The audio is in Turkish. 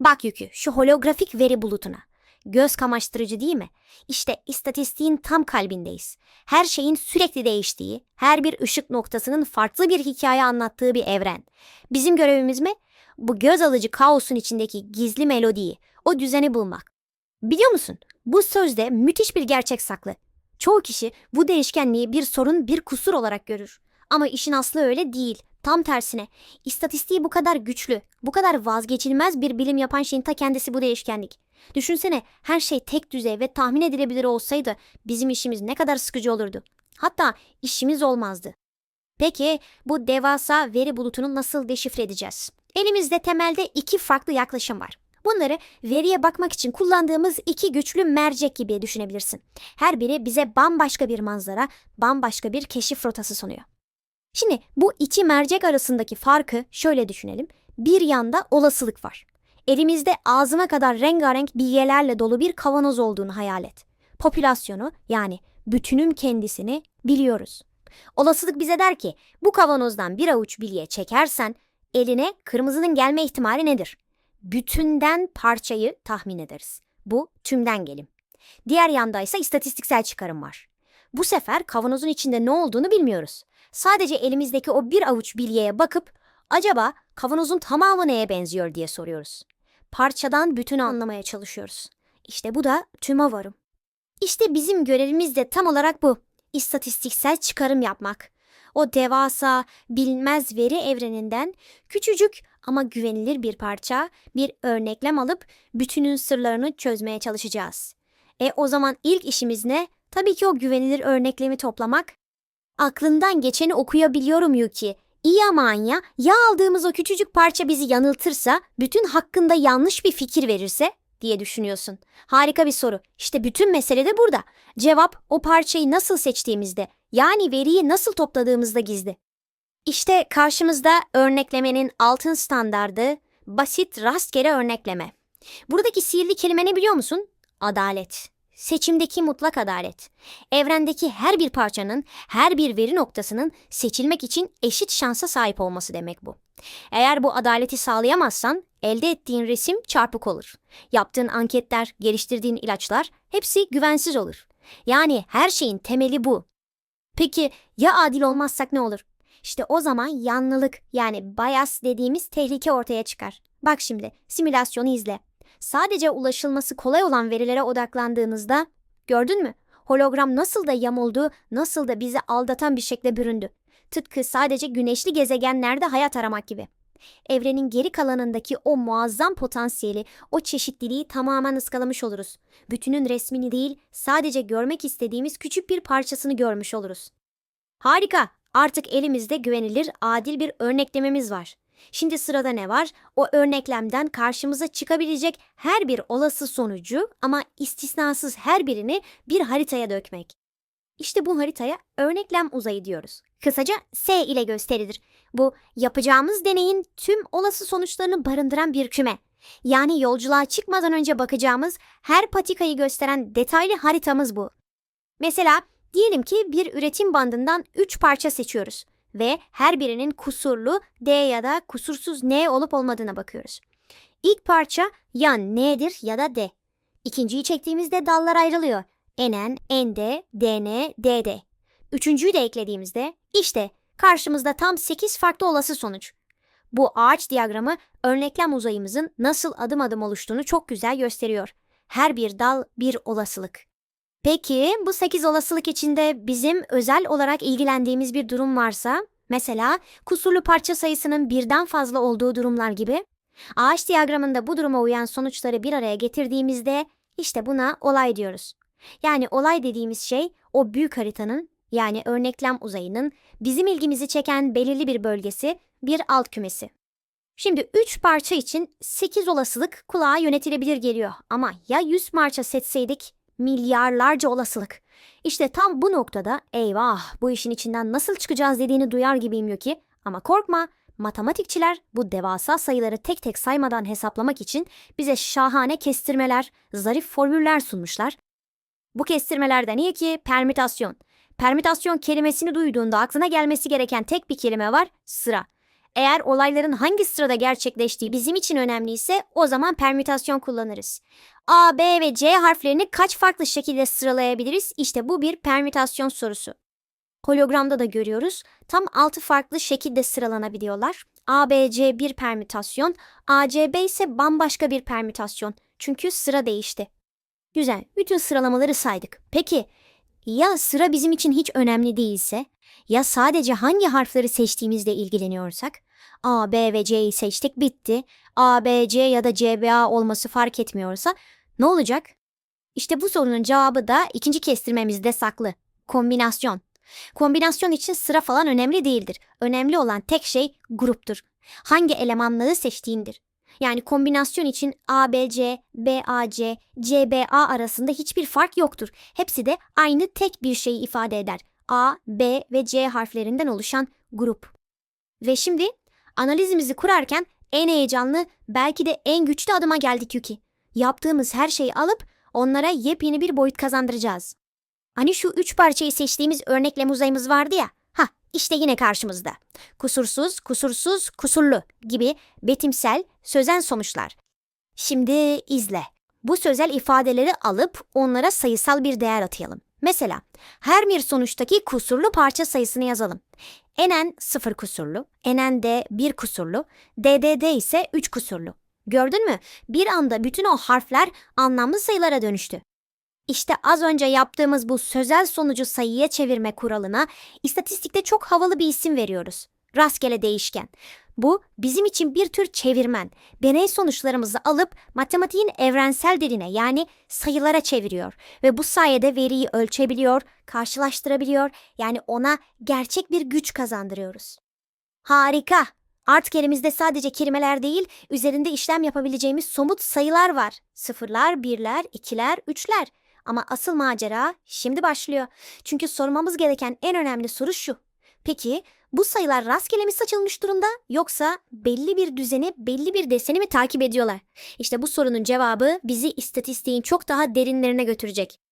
Bak Yükü şu holografik veri bulutuna. Göz kamaştırıcı değil mi? İşte istatistiğin tam kalbindeyiz. Her şeyin sürekli değiştiği, her bir ışık noktasının farklı bir hikaye anlattığı bir evren. Bizim görevimiz mi? Bu göz alıcı kaosun içindeki gizli melodiyi, o düzeni bulmak. Biliyor musun? Bu sözde müthiş bir gerçek saklı. Çoğu kişi bu değişkenliği bir sorun, bir kusur olarak görür. Ama işin aslı öyle değil. Tam tersine. İstatistiği bu kadar güçlü, bu kadar vazgeçilmez bir bilim yapan şeyin ta kendisi bu değişkenlik. Düşünsene her şey tek düzey ve tahmin edilebilir olsaydı bizim işimiz ne kadar sıkıcı olurdu. Hatta işimiz olmazdı. Peki bu devasa veri bulutunu nasıl deşifre edeceğiz? Elimizde temelde iki farklı yaklaşım var. Bunları veriye bakmak için kullandığımız iki güçlü mercek gibi düşünebilirsin. Her biri bize bambaşka bir manzara, bambaşka bir keşif rotası sunuyor. Şimdi bu iki mercek arasındaki farkı şöyle düşünelim. Bir yanda olasılık var. Elimizde ağzına kadar rengarenk bilyelerle dolu bir kavanoz olduğunu hayal et. Popülasyonu yani bütünün kendisini biliyoruz. Olasılık bize der ki bu kavanozdan bir avuç bilye çekersen eline kırmızının gelme ihtimali nedir? Bütünden parçayı tahmin ederiz. Bu tümden gelim. Diğer yanda ise istatistiksel çıkarım var. Bu sefer kavanozun içinde ne olduğunu bilmiyoruz. Sadece elimizdeki o bir avuç bilyeye bakıp acaba kavanozun tamamı neye benziyor diye soruyoruz. Parçadan bütünü anlamaya çalışıyoruz. İşte bu da tüme varım. İşte bizim görevimiz de tam olarak bu. İstatistiksel çıkarım yapmak. O devasa, bilinmez veri evreninden küçücük ama güvenilir bir parça, bir örneklem alıp bütünün sırlarını çözmeye çalışacağız. E o zaman ilk işimiz ne? Tabii ki o güvenilir örneklemi toplamak. Aklından geçeni okuyabiliyorum Yuki. İyi ama Anya, ya aldığımız o küçücük parça bizi yanıltırsa, bütün hakkında yanlış bir fikir verirse diye düşünüyorsun. Harika bir soru. İşte bütün mesele de burada. Cevap o parçayı nasıl seçtiğimizde, yani veriyi nasıl topladığımızda gizli. İşte karşımızda örneklemenin altın standardı, basit rastgele örnekleme. Buradaki sihirli kelime ne biliyor musun? Adalet. Seçimdeki mutlak adalet. Evrendeki her bir parçanın, her bir veri noktasının seçilmek için eşit şansa sahip olması demek bu. Eğer bu adaleti sağlayamazsan elde ettiğin resim çarpık olur. Yaptığın anketler, geliştirdiğin ilaçlar hepsi güvensiz olur. Yani her şeyin temeli bu. Peki ya adil olmazsak ne olur? İşte o zaman yanlılık yani bias dediğimiz tehlike ortaya çıkar. Bak şimdi simülasyonu izle. Sadece ulaşılması kolay olan verilere odaklandığınızda gördün mü? Hologram nasıl da yamuldu, nasıl da bizi aldatan bir şekle büründü. Tıpkı sadece güneşli gezegenlerde hayat aramak gibi. Evrenin geri kalanındaki o muazzam potansiyeli, o çeşitliliği tamamen ıskalamış oluruz. Bütünün resmini değil, sadece görmek istediğimiz küçük bir parçasını görmüş oluruz. Harika! Artık elimizde güvenilir, adil bir örneklememiz var. Şimdi sırada ne var? O örneklemden karşımıza çıkabilecek her bir olası sonucu ama istisnasız her birini bir haritaya dökmek. İşte bu haritaya örneklem uzayı diyoruz. Kısaca S ile gösterilir. Bu yapacağımız deneyin tüm olası sonuçlarını barındıran bir küme. Yani yolculuğa çıkmadan önce bakacağımız her patikayı gösteren detaylı haritamız bu. Mesela diyelim ki bir üretim bandından 3 parça seçiyoruz ve her birinin kusurlu D ya da kusursuz N olup olmadığına bakıyoruz. İlk parça ya N'dir ya da D. İkinciyi çektiğimizde dallar ayrılıyor. NN, ND, DN, DD. Üçüncüyü de eklediğimizde işte karşımızda tam 8 farklı olası sonuç. Bu ağaç diyagramı örneklem uzayımızın nasıl adım adım oluştuğunu çok güzel gösteriyor. Her bir dal bir olasılık. Peki bu 8 olasılık içinde bizim özel olarak ilgilendiğimiz bir durum varsa, mesela kusurlu parça sayısının birden fazla olduğu durumlar gibi, ağaç diyagramında bu duruma uyan sonuçları bir araya getirdiğimizde işte buna olay diyoruz. Yani olay dediğimiz şey o büyük haritanın yani örneklem uzayının bizim ilgimizi çeken belirli bir bölgesi, bir alt kümesi. Şimdi 3 parça için 8 olasılık kulağa yönetilebilir geliyor ama ya 100 parça seçseydik milyarlarca olasılık. İşte tam bu noktada eyvah bu işin içinden nasıl çıkacağız dediğini duyar gibiyim Yuki. Ama korkma matematikçiler bu devasa sayıları tek tek saymadan hesaplamak için bize şahane kestirmeler, zarif formüller sunmuşlar. Bu kestirmelerden iyi ki permütasyon. Permütasyon kelimesini duyduğunda aklına gelmesi gereken tek bir kelime var, sıra. Eğer olayların hangi sırada gerçekleştiği bizim için önemliyse o zaman permütasyon kullanırız. A, B ve C harflerini kaç farklı şekilde sıralayabiliriz? İşte bu bir permütasyon sorusu. Hologramda da görüyoruz. Tam 6 farklı şekilde sıralanabiliyorlar. A, B, C bir permütasyon, A, C, B ise bambaşka bir permütasyon. Çünkü sıra değişti. Güzel, bütün sıralamaları saydık. Peki, ya sıra bizim için hiç önemli değilse? Ya sadece hangi harfleri seçtiğimizle ilgileniyorsak? A, B ve C'yi seçtik bitti. A, B, C ya da C, B, A olması fark etmiyorsa ne olacak? İşte bu sorunun cevabı da ikinci kestirmemizde saklı. Kombinasyon. Kombinasyon için sıra falan önemli değildir. Önemli olan tek şey gruptur. Hangi elemanları seçtiğindir. Yani kombinasyon için ABC, BAC, CBA arasında hiçbir fark yoktur. Hepsi de aynı tek bir şeyi ifade eder. A, B ve C harflerinden oluşan grup. Ve şimdi analizimizi kurarken en heyecanlı, belki de en güçlü adıma geldik Yuki. Yaptığımız her şeyi alıp onlara yepyeni bir boyut kazandıracağız. Hani şu üç parçayı seçtiğimiz örneklem uzayımız vardı ya. İşte yine karşımızda. Kusursuz, kusursuz, kusurlu gibi betimsel, sözel sonuçlar. Şimdi izle. Bu sözel ifadeleri alıp onlara sayısal bir değer atayalım. Mesela her bir sonuçtaki kusurlu parça sayısını yazalım. Enen 0 kusurlu, enen de 1 kusurlu, DDD ise 3 kusurlu. Gördün mü? Bir anda bütün o harfler anlamlı sayılara dönüştü. İşte az önce yaptığımız bu sözel sonucu sayıya çevirme kuralına istatistikte çok havalı bir isim veriyoruz. Rastgele değişken. Bu bizim için bir tür çevirmen. Deney sonuçlarımızı alıp matematiğin evrensel diline yani sayılara çeviriyor ve bu sayede veriyi ölçebiliyor, karşılaştırabiliyor. Yani ona gerçek bir güç kazandırıyoruz. Harika. Artık elimizde sadece kelimeler değil, üzerinde işlem yapabileceğimiz somut sayılar var. Sıfırlar, birler, ikiler, üçler. Ama asıl macera şimdi başlıyor. Çünkü sormamız gereken en önemli soru şu. Peki bu sayılar rastgele mi saçılmış durumda yoksa belli bir düzeni, belli bir deseni mi takip ediyorlar? İşte bu sorunun cevabı bizi istatistiğin çok daha derinlerine götürecek.